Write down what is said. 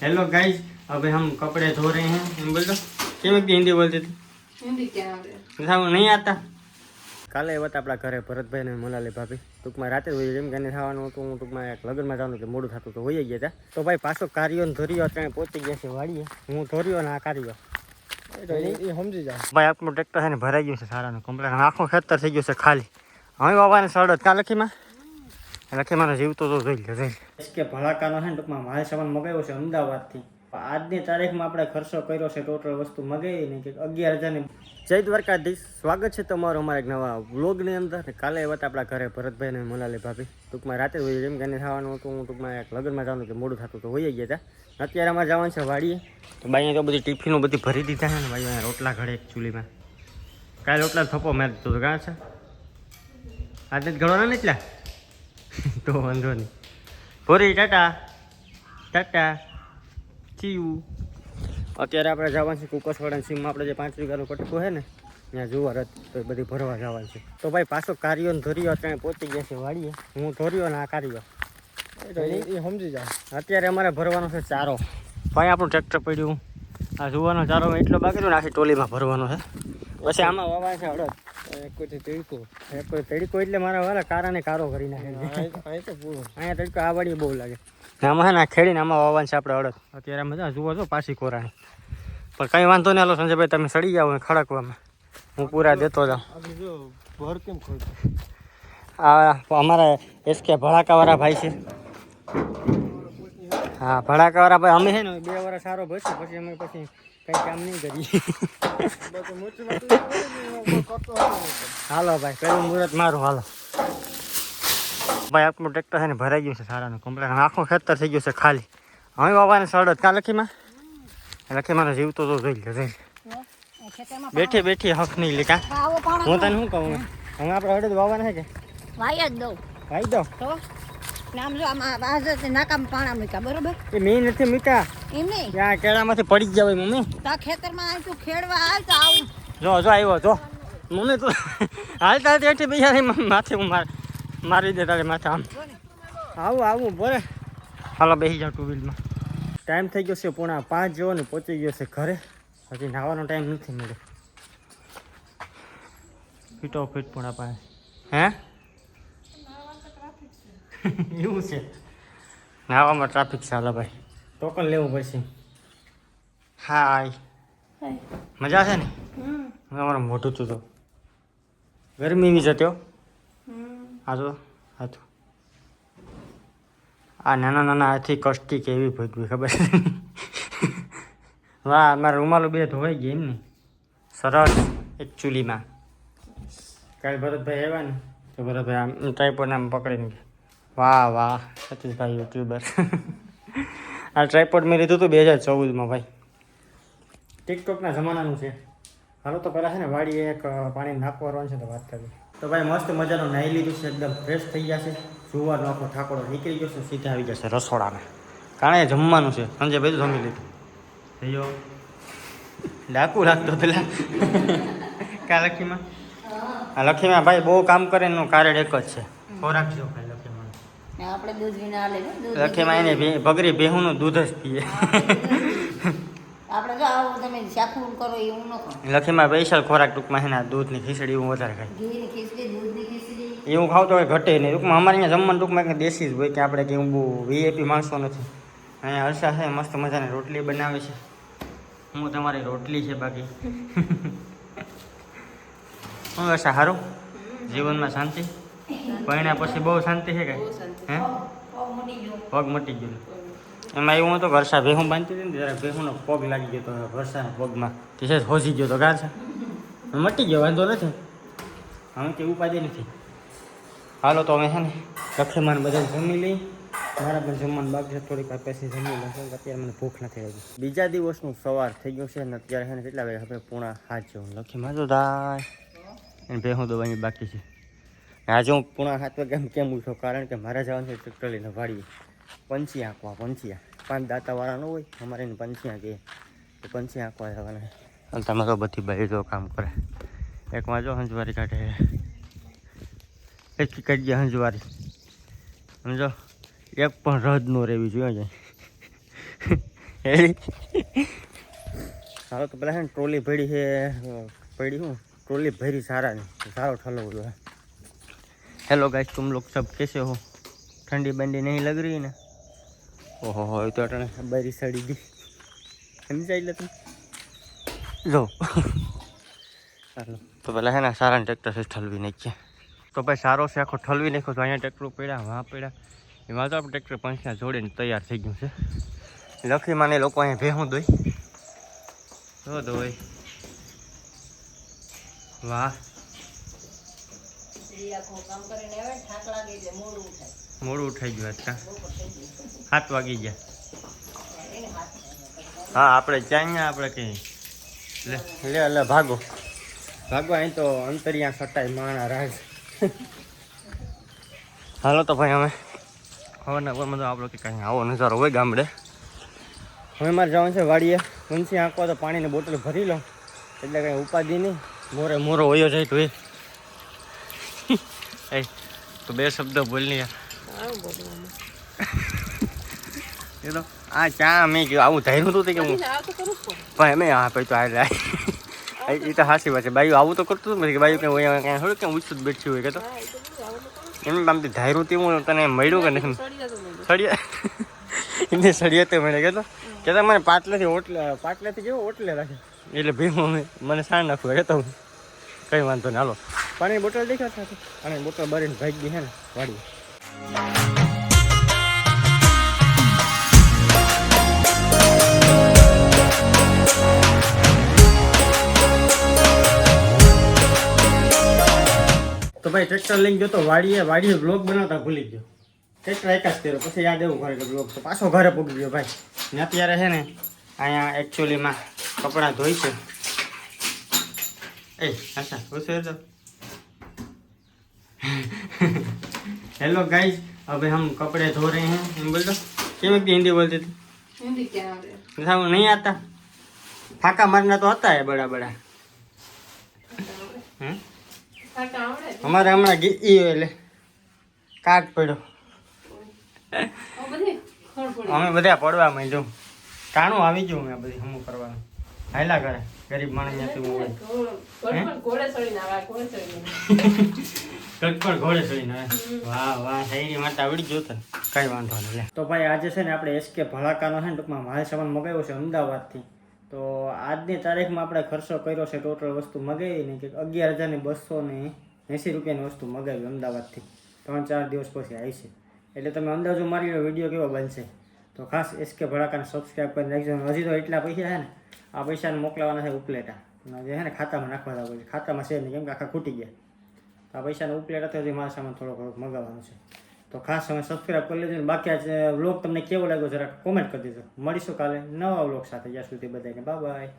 Hello guys अभी हम कपड़े धो रहे हैं हम बोल दो કેમ એક હિન્દી બોલતી હતી હિન્દી ક્યાં આવડે સાવ નહીં આતા કાલે એ વાત આપણા ઘરે ભરતભાઈ ને મોલાલી ભાભી ટૂંકમાં રાતે જ હોય જેમ કે એને થવાનું હતું હું ટૂંકમાં એક લગ્નમાં જવાનું કે મોડું થતું તો હોઈ ગયા હતા તો ભાઈ પાછો કાર્યો ને ધોર્યો ત્યાં પહોંચી ગયા છે વાડીએ હું ધોર્યો ને આ કાર્યો એ સમજી જાય ભાઈ આપણું ટ્રેક્ટર છે ને ભરાઈ ગયું છે સારાનું કમ્પ્લેટ આખું ખેતર થઈ ગયું છે ખાલી હવે બાબાને સડત કાં લખીમાં લખીમાં જીવતો તો જોઈ લે જોઈ કે ભલાકાનો છે ને ટૂંકમાં માલ સામાન મગાવ્યો છે અમદાવાદથી. આજની તારીખમાં આપણે ખર્ચો કર્યો છે ટોટલ વસ્તુ મગાવી ને કે અગિયાર હજારની જય દ્વારકાધીશ, સ્વાગત છે તમારું અમારા એક નવા વ્લોગની અંદર. કાલે એ વાત આપણા ઘરે ભરતભાઈ અને મોલાલી ભાભી. ટૂંકમાં રાતે હોય જેમ કે થવાનું હતું. હું ટૂંકમાં એક લગ્નમાં જવાનું કે મોડું થતું તો હોઈ ગયા હતા અત્યારે અમારે જવાનું છે વાડીએ. તો બાઈ તો બધી ટિફિનો બધી ભરી દીધા છે ને ભાઈ, અહીંયા રોટલા ઘડે ચૂલીમાં. કાલે રોટલા થપ્પો મેં દીધો તો કાં છે? આજે જ ઘડવાના ને એટલા? તો વાંધો નહીં. ભોરી ટાટા. ટાટા. ચીયું અત્યારે આપણે જવાનું છે કુકસવાડા સીમમાં. આપણે જે પાંચ વીઘાનું કટકું છે ને ત્યાં જુવાર તો બધી ભરવા જવાનું છે. તો ભાઈ પાછો કાર્યો ને ધોર્યો ત્યાં પહોંચી ગયા છે વાડીએ. હું ધોર્યો ને આ કાર્યો. એ સમજી જાય અત્યારે અમારે ભરવાનો છે ચારો. ભાઈ આપણું ટ્રેક્ટર પડ્યું. આ જુવાનો ચારો એટલો બાકી રહ્યો ને આખી ટોલીમાં ભરવાનો છે. પછી આમાં વાવા છે અડદ. એક કોઈ તેડકો. એક તડકો એટલે મારા વાળા કારાને કારો કરી નાખે. અહીં તો પૂરું. અહીંયા તડકો આ બહુ લાગે. ને આમાં છે ખેડીને આમાં વાવવાનું છે આપણે અડદ. અત્યારે મજા જુઓ છો પાછી કોરાણી પણ કંઈ વાંધો નહીં હાલો સંજયભાઈ તમે સડી જાઓ ને ખડકવામાં. હું પૂરા દેતો જાઉં. જો ભર કેમ આ અમારા એસકે ભડાકાવાળા ભાઈ છે. હા ભડાકાવાળા ભાઈ અમે છે ને બે વર્ષ સારો ભરશું પછી અમે પછી કંઈ કામ નહીં કરીએ. હાલો ભાઈ પેલું મુહૂર્ત મારું હાલો. ભાઈ આપણું ટ્રેક્ટર છે ને ભરાઈ ગયું છે સારાનું કમ્પ્લેટ આખું ખેતર થઈ ગયું છે ખાલી. હવે બાબાને સડત ક્યાં લખીમાં? લખીમાં જીવતો તો જોઈ લે જોઈ બેઠી બેઠી હક નહીં લે કાં? હું તને શું કહું? હવે આપણે અડદ વાવવાના છે કે? વાય જ દઉં. ભાઈ દો તો? નામ જો આમાં નાકામ પાણા મૂક્યા બરોબર? એ મેં નથી મીઠા એમ નહીં. ત્યાં કેળામાંથી પડી ગયા હોય મમ્મી. તો ખેતરમાં ખેડવા આવું. જો જો આવ્યો જો. મમ્મી તું હાલતા ત્યાંથી બીજા માથે હું માર મારી દે તારે માથે આમ. આવું આવું બોરે હાલો બેસી જાઉં ટુ વ્હીલમાં ટાઈમ થઈ ગયો છે પૂણા પાંચ જેવો ને પહોંચી ગયો છે ઘરે. હજી નાવાનો ટાઈમ નથી મળ્યો. ફીટો ફીટ પૂણા પાસે હે? એવું છે? નાવામાં ટ્રાફિક છે હાલો ભાઈ. ટોકન લેવું પડશે. હાય મજા છે ને? તમારું મોટું તું તો ગરમી એવી જતો આ તો આ તો. આ નાના નાના હાથી કષ્ટી કેવી ભોગવી ખબર છે? વાહ મારા રૂમાલો બે ધોવાઈ ગયા એમ ને સરસ એક ચૂલીમાં. કાલે ભરતભાઈ આવ્યા ને તો ભરતભાઈ આમ ટ્રાયપોડ આમ પકડીને ગયા. વાહ વાહ સતીશભાઈ યુટ્યુબર આ ટ્રાયપોડ મેં લીધું હતું બે હજાર ચૌદમાં ભાઈ. ટિકટોકના જમાનાનું છે. હાલો તો પહેલાં છે ને વાડીએ એક પાણી નાખવાનું છે તો વાત કરી. તો ભાઈ મસ્ત મજાનું નાહી લીધું છે એકદમ ફ્રેશ થઈ જશે જુવારનો આખો ઠાકોડો નીકળી ગયો છે સીધા આવી જશે રસોડામાં કારણ કે જમવાનું છે? સંજય બધું જમી લીધું. થયો ડાકુ રાખતો પેલા. કા લખીમાં? આ લખીમાં ભાઈ બહુ કામ કરે એનું કારણ એક જ છે. ખોરાક જો ભાઈ લખીમાં. આપણે દૂધ વિના લે લખીમાં એને ભગરી ભેહુંનું દૂધ જ પીએ. આપણે જો આવું તમે શાકું કરો એવું ન કરો. લખીમાં સ્પેશિયલ ખોરાક ટૂંકમાં છે ને દૂધની ખીચડી હું વધારે ખાઈ ઘીની ખીચડી દૂધની ખીચડી. એવું ખાવ તો ઘટે નહીં. ટૂંકમાં અમારે અહીંયા જમવાનું ટૂંકમાં કંઈ દેશી જ હોય કે આપણે કંઈ બહુ વીઆઈપી માણસો નથી. અહીંયા હર્ષા છે મસ્ત મજાની રોટલી બનાવે છે. હું તમારી રોટલી છે બાકી. હું હર્ષા સારું? જીવનમાં શાંતિ? ભણ્યા પછી બહુ શાંતિ છે કાંઈ? હે? પગ મટી ગયો. એમાં એવું હતું કે હર્ષા ભેહું બાંધતી હતી ને ત્યારે ભેહુંનો પગ લાગી ગયો તો હર્ષાના પગમાં તે છે હોજી ગયો તો ગાર છે. મટી ગયો, વાંધો નથી. હવે કે ઉપાધિ નથી. હાલો તો અમે છે ને લખેમાન બધા જમી લઈ. મારા પણ જમવાનું બાકી છે, થોડીક પછી જમી લઉં અત્યારે મને ભૂખ નથી લાગી. બીજા દિવસનું સવાર થઈ ગયું છે ને અત્યારે છે ને કેટલા વાગે આપણે પૂણા હાથ જેવું લખી માંજો દાય એને ભેહું દવાની બાકી છે. આજે હું પૂણા હાથ વાગે કેમ ઉઠો? કારણ કે મારા જવાનું છે ટ્રેક્ટર લઈને વાડીએ પંછી આંકવા પંચિયા પાંચ દાંતાવાળા ન હોય અમારે એને પંચિયા કહે તો પંછી આંકવા જવાના અને તમે તો બધી બાઈ જો કામ કરે એકમાં જો હંજવારી કાઢે એક કાઢીએ હંજવારી સમજો એક પણ રદ ન રહેવી જોઈએ જાય સારો તો પેલા છે ને ટ્રોલી ભરી છે પડી હું ट्रॉली भरी सारा नहीं सारा ठलो हुआ है हेलो गाइस तुम लोग सब कैसे हो ठंडी बंडी नहीं लग रही ना ओहो हो ये तो अटने बरी सड़ी दी समझा ले तुम लो ચાલો તો પેલા હે ને સારા ટ્રેક્ટર છે ઠલવી નાખીએ તો ભાઈ સારો છે આખો ઠલવી નાખ્યો તો અહીંયા ટ્રેક્ટર પડ્યા વાં પડ્યા એમાં તો આપણે ટ્રેક્ટર પંચના જોડીને તૈયાર થઈ ગયું છે લખી માને લોકો અહીંયા ભેહું દોઈ જો દોઈ વાહ મોડું ઉઠાઈ ગયું અચ્છા સાત વાગી ગયા. હા આપણે ક્યાં આપણે કંઈ? લે. લે લે ભાગો. ભાગો અહીં તો અંતરિયા સટાઈ માણા રાજ. હાલો તો ભાઈ અમે. હવાના પરમાં તો આપણો કે કંઈ આવો નજારો હોય ગામડે. હવે મારે જવાનું છે વાડીએ. વંશી આંકવા તો પાણીની બોટલ ભરી લો એટલે કંઈ ઉપાધિ નહીં. મોરે મોરો વયો જાય તો એ. તો બે શબ્દ બોલની યાર. તો આ ચા મેં કીધું આવું ધાર્યું હતું કે હું પણ એમ હા પછી તો આ એ તો હાસી વાત છે. બાયું આવું તો કરતું નથી કે બાયું કે અહીંયા ક્યાં થોડું કે ઉચ્ચ બેઠી હોય કે તો. એમ આમ ધાર્યું તે હું તને મળ્યું કે નથી સળિયા એને સળિયા તે મળે કે તો. કે મને પાટલેથી ઓટલે પાટલેથી કેવો ઓટલે રાખે? એટલે ભીમ મને સાણ નાખવું કે તો કંઈ વાંધો નહીં હાલો. પાણી બોટલ બોટલ ભરીને ભાઈ ગઈ હે ને તો ભાઈ ટ્રેક્ટર લઈને ગયો તો વાડીએ વાડીએ બ્લોગ બનાવતા ભૂલી ગયો. ટ્રેક્ટર એકાદ કર્યો, પછી યાદ એવું ઘરે કે તો પાછો ઘરે પૂગી ગયો ભાઈ. ને અત્યારે છે ને, અહીંયા એકચ્યુઅલીમાં કપડાં ધોઈ છે. એ, અચ્છા, ઉછેર દો. हेलो गाइस अभी हम कपड़े धो रहे हैं हम बोल दो क्या मैं हिंदी बोलती थी हिंदी क्या आवड़े? ऐसा वो नहीं आता फाका मारना तो आता है बड़ा बड़ा हम्म? કાકા આવડે? અમારે હમણાં ગી ઈ એટલે કાટ પડ્યો આ બધી ખળ પડી. અમે બધા પડવા માંડ્યું કાણું આવી ગયું મેં બધી હમું કરવાનું હાયલા કરે ગરીબ માણસ ત્યાંથી હું શહેરી માટે આવડી ગયો તને. વાંધો નહીં તો ભાઈ, આજે છે ને આપણે એસકે ભડાકાનો છે ને, ટૂંકમાં માલ સામાન મગાવ્યો છે અમદાવાદથી. તો આજની તારીખમાં આપણે ખર્ચો કર્યો છે ટોટલ વસ્તુ મગાવી ને કે અગિયાર હજારની બસો એંસી રૂપિયાની વસ્તુ મગાવી અમદાવાદથી. ત્રણ, ચાર દિવસ પછી આવી છે. એટલે તમે અંદાજો મારી લો, વીડિયો કેવો બનશે. તો ખાસ એસકે ભડાકાને સબસ્ક્રાઈબ કરી રાખજો. હજી તો એટલા પૈસા છે ને, આ પૈસાને મોકલાવાના છે ઉપલેટા. જે છે ને ખાતામાં નાખવા ખાતામાં છે નહીં, કેમ કે આખા ખૂટી ગયા. આ પૈસાનો ઉપલેટ હતો મારા સામાન થોડો થોડોક મગાવવાનો છે. તો ખાસ તમે સબસ્ક્રાઈબ કરી લેજો બાકી આ વ્લોગ તમને કેવો લાગ્યો જરા કોમેન્ટ કરી દેજો. મળીશું કાલે નવા વ્લોગ સાથે. જ્યાં સુધી બધાને બાય બાય